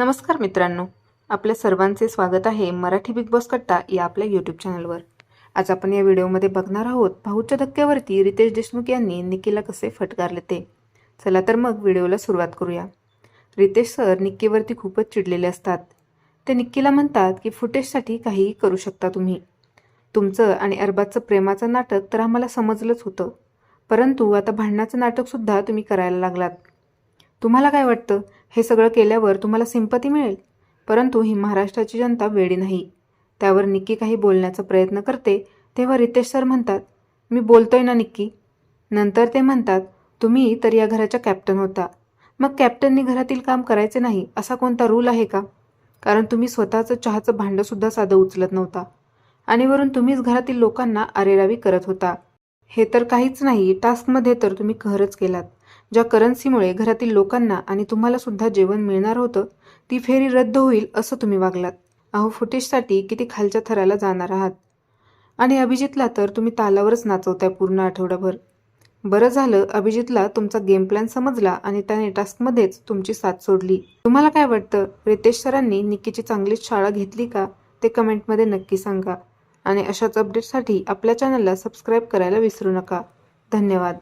नमस्कार मित्रांनो. आपल्या सर्वांचे स्वागत आहे मराठी बिग बॉस कट्टा या आपल्या यूट्यूब चॅनलवर आज आपण या व्हिडिओमध्ये बघणार आहोत भाऊच्या धक्क्यावरती रितेश देशमुख यांनी निकीला कसे फटकारले ते. चला तर मग व्हिडिओला सुरुवात करूया. रितेश सर निक्कीवरती खूपच चिडलेले असतात. ते निक्कीला म्हणतात की फुटेजसाठी काहीही करू शकता तुम्ही. तुमचं आणि अरबाजचं प्रेमाचं नाटक तर आम्हाला समजलंच होतं. परंतु आता भांडणाचं नाटकसुद्धा तुम्ही करायला लागलात. तुम्हाला काय वाटतं? हे सगळं केल्यावर तुम्हाला सिंपती मिळेल. परंतु ही महाराष्ट्राची जनता वेडी नाही. त्यावर निक्की काही बोलण्याचा प्रयत्न करते तेव्हा रितेश सर म्हणतात मी बोलतोय ना निक्की. नंतर ते म्हणतात तुम्ही तर या घराच्या कॅप्टन होता. मग कॅप्टननी घरातील काम करायचे नाही असा कोणता रूल आहे का? कारण तुम्ही स्वतःचं चहाचं भांडंसुद्धा साधं उचलत नव्हता. आणि वरून तुम्हीच घरातील लोकांना अरेरावी करत होता. हे तर काहीच नाही टास्कमध्ये तर तुम्ही कहरच केलात. ज्या करन्सीमुळे घरातील लोकांना आणि तुम्हाला सुद्धा जेवण मिळणार होतं ती फेरी रद्द होईल असं तुम्ही वागलात. अहो फुटेजसाठी किती खालच्या थराला जाणार आहात? आणि अभिजितला तर तुम्ही तालावरच नाचवताय पूर्ण आठवडाभर. बरं झालं अभिजितला तुमचा गेम प्लॅन समजला आणि त्याने टास्कमध्येच तुमची साथ सोडली. तुम्हाला काय वाटतं? रितेश सरांनी निक्कीची चांगलीच शाळा घेतली का? ते कमेंटमध्ये नक्की सांगा. आणि अशाच अपडेटसाठी आपल्या चॅनलला सबस्क्राईब करायला विसरू नका. धन्यवाद.